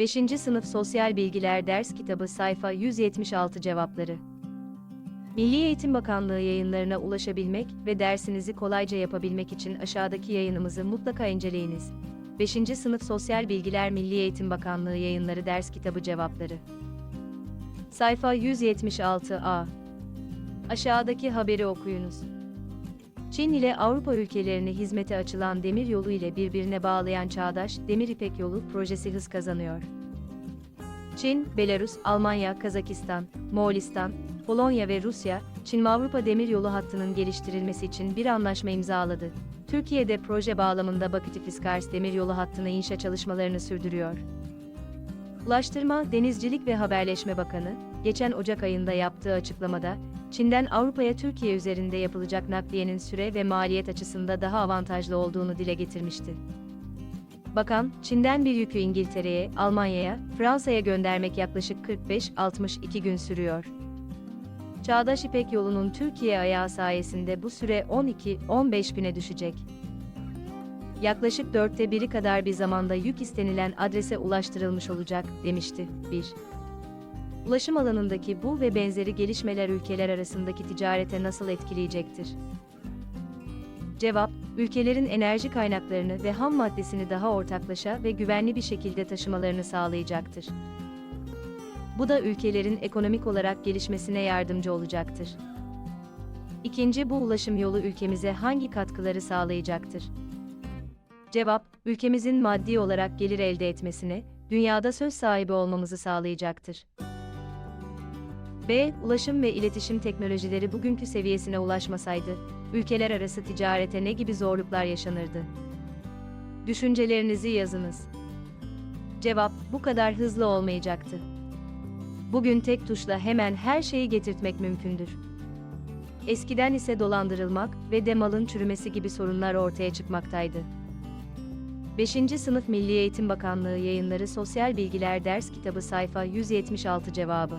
5. Sınıf Sosyal Bilgiler Ders Kitabı Sayfa 176 Cevapları Milli Eğitim Bakanlığı yayınlarına ulaşabilmek ve dersinizi kolayca yapabilmek için aşağıdaki yayınımızı mutlaka inceleyiniz. 5. Sınıf Sosyal Bilgiler Milli Eğitim Bakanlığı Yayınları Ders Kitabı Cevapları Sayfa 176a Aşağıdaki haberi okuyunuz. Çin ile Avrupa ülkelerini hizmete açılan demir yolu ile birbirine bağlayan Çağdaş Demir İpek Yolu projesi hız kazanıyor. Çin, Belarus, Almanya, Kazakistan, Moğolistan, Polonya ve Rusya, Çin-Avrupa demir yolu hattının geliştirilmesi için bir anlaşma imzaladı. Türkiye'de proje bağlamında Bakı-Tiflis-Kars demir yolu hattını inşa çalışmalarını sürdürüyor. Ulaştırma, Denizcilik ve Haberleşme Bakanı, geçen Ocak ayında yaptığı açıklamada, Çin'den Avrupa'ya Türkiye üzerinde yapılacak nakliyenin süre ve maliyet açısında daha avantajlı olduğunu dile getirmişti. Bakan, Çin'den bir yükü İngiltere'ye, Almanya'ya, Fransa'ya göndermek yaklaşık 45-62 gün sürüyor. Çağdaş İpek yolunun Türkiye ayağı sayesinde bu süre 12-15 güne düşecek. Yaklaşık dörtte biri kadar bir zamanda yük istenilen adrese ulaştırılmış olacak, demişti. 1. Ulaşım alanındaki bu ve benzeri gelişmeler ülkeler arasındaki ticarete nasıl etkileyecektir? Cevap, ülkelerin enerji kaynaklarını ve ham maddesini daha ortaklaşa ve güvenli bir şekilde taşımalarını sağlayacaktır. Bu da ülkelerin ekonomik olarak gelişmesine yardımcı olacaktır. İkinci bu ulaşım yolu ülkemize hangi katkıları sağlayacaktır? Cevap, ülkemizin maddi olarak gelir elde etmesine, dünyada söz sahibi olmamızı sağlayacaktır. B. Ulaşım ve iletişim teknolojileri bugünkü seviyesine ulaşmasaydı, ülkeler arası ticarete ne gibi zorluklar yaşanırdı? Düşüncelerinizi yazınız. Cevap, bu kadar hızlı olmayacaktı. Bugün tek tuşla hemen her şeyi getirtmek mümkündür. Eskiden ise dolandırılmak ve de malın çürümesi gibi sorunlar ortaya çıkmaktaydı. 5. Sınıf Milli Eğitim Bakanlığı Yayınları Sosyal Bilgiler Ders Kitabı Sayfa 176 Cevabı